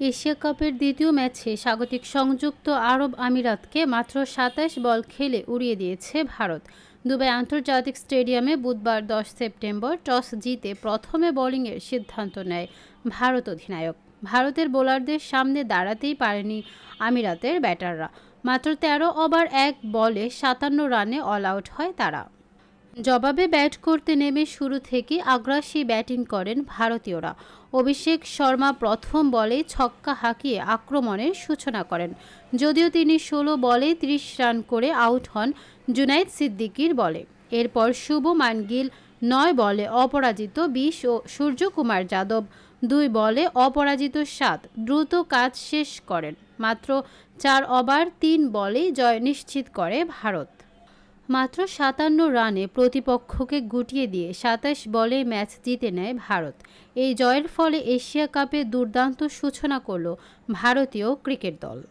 Asia কাপের দ্বিতীয় ম্যাচে স্বাগতিক সংযুক্ত আরব আমিরাতকে মাত্র সাতাশ বল খেলে উড়িয়ে দিয়েছে ভারত। দুবাই আন্তর্জাতিক স্টেডিয়ামে বুধবার দশ সেপ্টেম্বর টস জিতে প্রথমে বোলিংয়ের সিদ্ধান্ত নেয় ভারত অধিনায়ক। ভারতের বোলারদের সামনে দাঁড়াতেই পারেনি আমিরাতের ব্যাটাররা। মাত্র তেরো ওভার এক বলে সাতান্ন রানে অল আউট হয় তারা। জবাবে ব্যাট করতে নেমে শুরু থেকে আগ্রাসী ব্যাটিং করেন ভারতীয়রা। অভিষেক শর্মা প্রথম বলে ছক্কা হাঁকিয়ে আক্রমণের সূচনা করেন। যদিও তিনি ষোলো বলে ত্রিশ রান করে আউট হন জুনাইদ সিদ্দিকির বলে। এরপর শুভমান গিল নয় বলে অপরাজিত বিশ ও সূর্যকুমার যাদব দুই বলে অপরাজিত সাত দ্রুত কাজ শেষ করেন। মাত্র চার ওভার তিন বলেই জয় নিশ্চিত করে ভারত। মাত্র সাতান্ন রানে প্রতিপক্ষকে গুটিয়ে দিয়ে সাতাশ বলে ম্যাচ জিতে নেয় ভারত। এই জয়ের ফলে এশিয়া কাপে দুর্দান্ত সূচনা করল ভারতীয় ক্রিকেট দল।